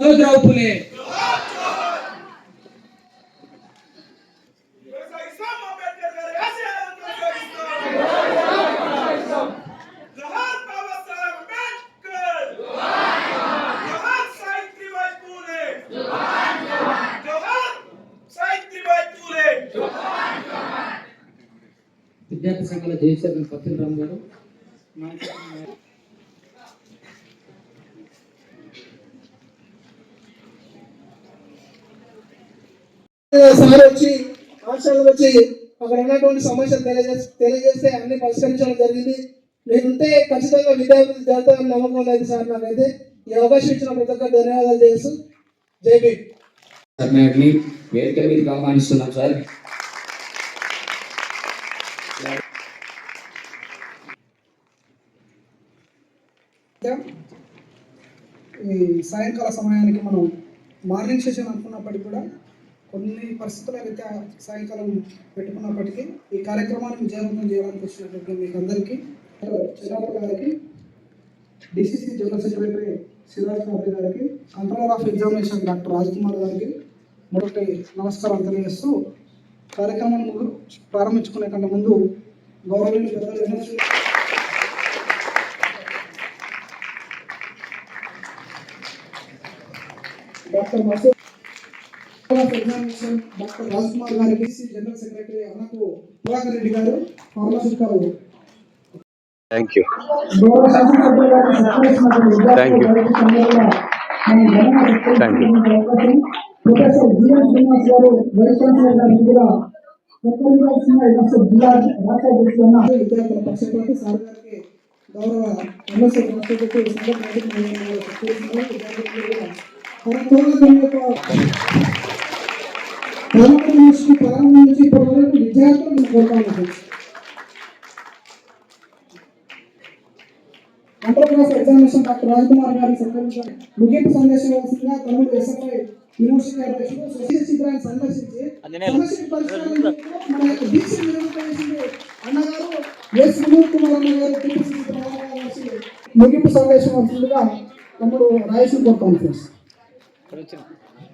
द्रौपले విద్యార్థి సంఘాల జయశేఖర్ పత్తిన రామ్ గారు సార్ వచ్చి పాఠశాలకు వచ్చి అక్కడ ఉన్నటువంటి సమస్యలు తెలియజేసి తెలియజేస్తే అన్ని పరిష్కరించడం జరిగింది. నేనుంటే ఖచ్చితంగా విద్యార్థులు జరుగుతారని నమ్మకం ఉన్నది సార్ నాకైతే. ఈ అవకాశం ఇచ్చిన ప్రతి ఒక్కరు ధన్యవాదాలు చేస్తూ జై సార్ వేదిక మీదకి ఆహ్వానిస్తున్నాం సార్. ఈ సాయంకాల సమయానికి మనం మార్నింగ్ సెషన్ అనుకున్నప్పటికీ కూడా కొన్ని పరిస్థితుల రీత్యా సాయంకాలం పెట్టుకున్నప్పటికీ ఈ కార్యక్రమాన్ని విజయవంతం చేయడానికి వచ్చినటువంటి మీకు అందరికీ చిన్నప్ప గారికి DCC general secretary Siraj Kader గారికి controller of examination doctor Raj Kumar గారికి మొదటి నమస్కారం తెలియజేస్తూ కార్యక్రమం ప్రారంభించుకునే కంటే ముందు గౌరవనీయులు doctor Masood examination doctor Raj Kumar గారికి జనరల్ సెక్రటరీ అన్నకు ప్రభాకర్ రెడ్డి గారు ఫార్మాసిటికల్ థ్యాంక్ యూ గౌరవ. ప్రొఫెసర్ శ్రీనివాస్ గారు వైస్ ఛాన్సలర్ కూడా విద్యార్థుల సార్ గారికి సంఘటన ప్రారంభించి కూడా ఇప్పటి వరకు విద్యార్థులు కోరుతాను control of examination doctor Rajkumar గారి సందర్శించారు ముగింపు సందేశం ఇవ్వాల్సిందిగా తమిళ ఎస్ఎఫ్ఐ యూనివర్సిటీ అధ్యక్షుడు సుశీల్ శిబిరాన్ని సందర్శించి సమస్య పరిష్కారం మన యొక్క దీక్ష నిర్వహించింది అన్నగారు ఎస్ వినోద్ కుమార్ అన్న గారు ముగింపు సందేశం తమ్ముడు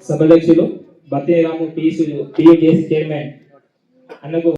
సభాధ్యక్షులు బత్తిరాము పిసి పిఏకేసి చైర్మన్ అన్నకు